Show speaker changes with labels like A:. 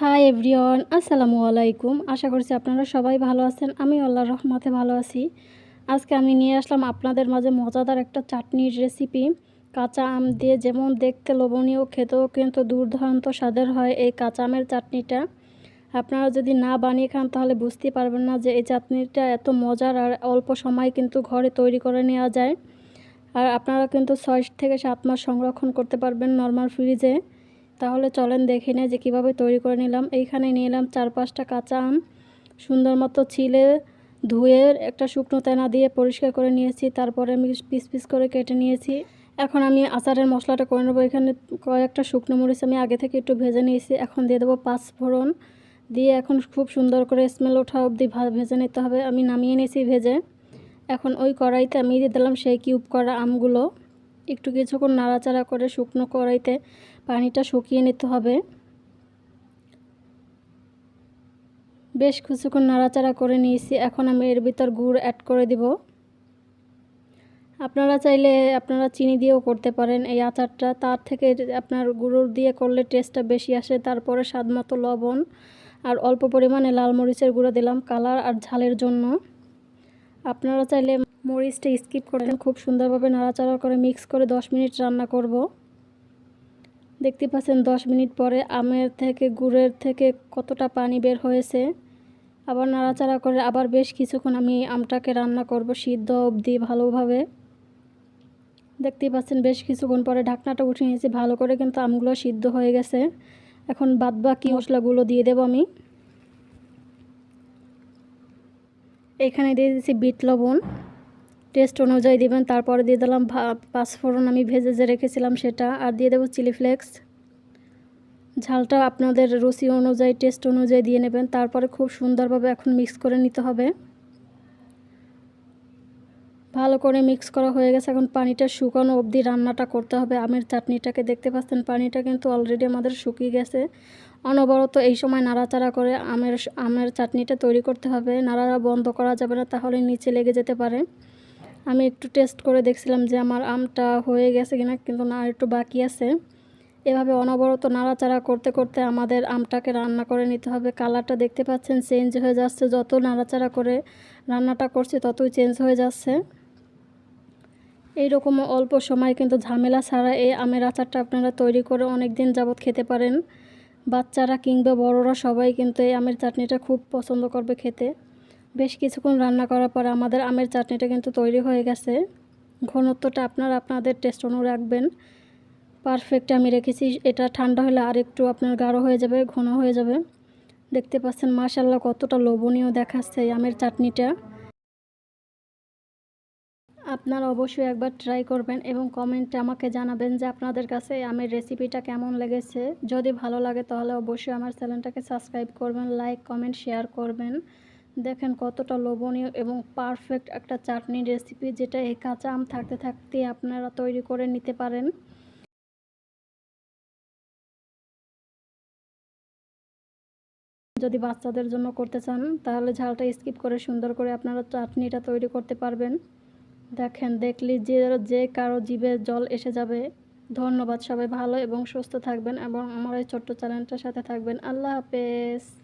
A: Hi everyone আসসালামু আলাইকুম। আশা করছি আপনারা সবাই ভালো আছেন। আমি আল্লাহর রহমতে ভালো আছি। আজকে আমি নিয়ে আসলাম আপনাদের মাঝে মজাদার একটা চাটনির রেসিপি কাঁচা আম দিয়ে যেমন দেখতে লোভনীয়, খেতেও কিন্তু দুর্দান্ত স্বাদের হয় এই কাঁচা আমের চাটনিটা। আপনারা যদি না বানিয়ে খান, তাহলে বুঝতে পারবেন না যে এই চাটনিটা এত মজার আর অল্প সময় কিন্তু ঘরে তৈরি করে নেওয়া যায়। আর আপনারা কিন্তু ছয় থেকে সাত মাস সংরক্ষণ করতে পারবেন নর্মাল ফ্রিজে তাহলে চলেন দেখে নেয় যে কীভাবে তৈরি করে নিলাম। এইখানে নিলাম চার পাঁচটা কাঁচা আম, সুন্দর মতো ছিলে ধুয়ে একটা শুকনো তেনা দিয়ে পরিষ্কার করে নিয়েছি, তারপরে আমি পিস পিস করে কেটে নিয়েছি। এখন আমি আচারের মশলাটা করে নেব। এখানে কয়েকটা শুকনো মরিচ আমি আগে থেকে একটু ভেজে নিয়েছি। এখন দিয়ে দেবো পাঁচ ফোড়ন দিয়ে এখন খুব সুন্দর করে স্মেল ওঠা অবধি ভেজে নিতে হবে। আমি নামিয়ে নিয়েছি ভেজে। এখন ওই কড়াইতে আমি দিয়ে দিলাম সেই কিউব করা আমগুলো। একটু কিছুক্ষণ নাড়াচাড়া করে শুকনো কড়াইতে পানিটা শুকিয়ে নিতে হবে। বেশ কিছুক্ষণ নাড়াচাড়া করে নিয়েছি। এখন আমি এর ভিতর গুড় অ্যাড করে দিব। আপনারা চাইলে আপনারা চিনি দিয়েও করতে পারেন। এই আচারটা তার থেকে আপনার গুঁড়ো দিয়ে করলে টেস্টটা বেশি আসে। তারপরে স্বাদ মতো লবণ আর অল্প পরিমাণে লাল মরিচের গুঁড়ো দিলাম কালার আর ঝালের জন্য। আপনারা চাইলে মরিচটা স্কিপ করলেন খুব সুন্দরভাবে নাড়াচাড়া করে মিক্স করে 10 মিনিট রান্না করব। দেখতে পাচ্ছেন 10 মিনিট পরে আমের থেকে গুড়ের থেকে কতটা পানি বের হয়েছে। আবার নাড়াচাড়া করে আবার বেশ কিছুক্ষণ আমি আমটাকে রান্না করব সিদ্ধ অবধি ভালোভাবে। দেখতেই পাচ্ছেন বেশ কিছুক্ষণ পরে ঢাকনাটা উঠে নিয়েছি, ভালো করে কিন্তু আমগুলো সিদ্ধ হয়ে গেছে। এখন বাদ বাকি মশলাগুলো দিয়ে দেব আমি। এখানে দিয়ে দিচ্ছি বিট লবণ। টেস্ট অনুযায়ী দেবেন, তারপরে দিয়ে দিলাম পাঁচফোড়ন আমি ভেজে যে রেখেছিলাম সেটা, আর দিয়ে দেবো চিলি ফ্লেক্স। ঝালটা আপনাদের রুচি অনুযায়ী টেস্ট অনুযায়ী দিয়ে নেবেন, তারপরে খুব সুন্দরভাবে এখন মিক্স করে নিতে হবে। ভালো করে মিক্স করা হয়ে গেছে, এখন পানিটা শুকানো অবধি রান্নাটা করতে হবে। আমের চাটনিটাকে দেখতে পাচ্ছেন, পানিটা কিন্তু অলরেডি আমাদের শুকিয়ে গেছে। অনবরত এই সময় নাড়াচাড়া করে আমের আমের চাটনিটা তৈরি করতে হবে। নাড়া বন্ধ করা যাবে না, তাহলে নিচে লেগে যেতে পারে। আমি একটু টেস্ট করে দেখছিলাম যে আমার আমটা হয়ে গেছে কিনা, কিন্তু না, একটু বাকি আছে। এভাবে অনবরত নাড়াচাড়া করতে করতে আমাদের আমটাকে রান্না করে নিতে হবে। কালারটা দেখতে পাচ্ছেন চেঞ্জ হয়ে যাচ্ছে। যত নাড়াচাড়া করে রান্নাটা করছি, ততই চেঞ্জ হয়ে যাচ্ছে। এইরকম অল্প সময় কিন্তু ঝামেলা ছাড়া এই আমের আচারটা আপনারা তৈরি করে অনেক দিন যাবৎ খেতে পারেন। বাচ্চারা কিংবা বড়রা সবাই কিন্তু এই আমের চাটনিটা খুব পছন্দ করবে খেতে। বেশ কিছুক্ষণ রান্না করার পর আমাদের আমের চাটনিটা কিন্তু তৈরি হয়ে গেছে। ঘনত্বটা আপনারা আপনাদের টেস্ট অনু রাখবেন। পারফেক্ট আমি রেখেছি, এটা ঠান্ডা হলে আর একটু আপনার গাঢ় হয়ে যাবে, ঘন হয়ে যাবে। দেখতে পাচ্ছেন মাশাল্লাহ কতটা লোভনীয় দেখাচ্ছে এই আমের চাটনিটা। আপনারা অবশ্যই একবার ট্রাই করবেন এবং কমেন্টে আমাকে জানাবেন যে আপনাদের কাছে আমের রেসিপিটা কেমন লেগেছে। যদি ভালো লাগে তাহলে অবশ্যই আমার চ্যানেলটাকে সাবস্ক্রাইব করবেন, লাইক, কমেন্ট, শেয়ার করবেন। দেখেন কতটা লোভনীয় এবং পারফেক্ট একটা চাটনির রেসিপি যেটা এই কাঁচা আম থাকতে থাকতে আপনারা তৈরি করে নিতে পারেন। যদি বাচ্চাদের জন্য করতে চান, তাহলে ঝালটা স্কিপ করে সুন্দর করে আপনারা চাটনিটা তৈরি করতে পারবেন। দেখেন, দেখলি যে যে কারও জীবে জল এসে যাবে। ধন্যবাদ সবাই, ভালো এবং সুস্থ থাকবেন এবং আমার এই ছোট্ট চ্যানেলটার সাথে থাকবেন। আল্লাহ হাফেজ।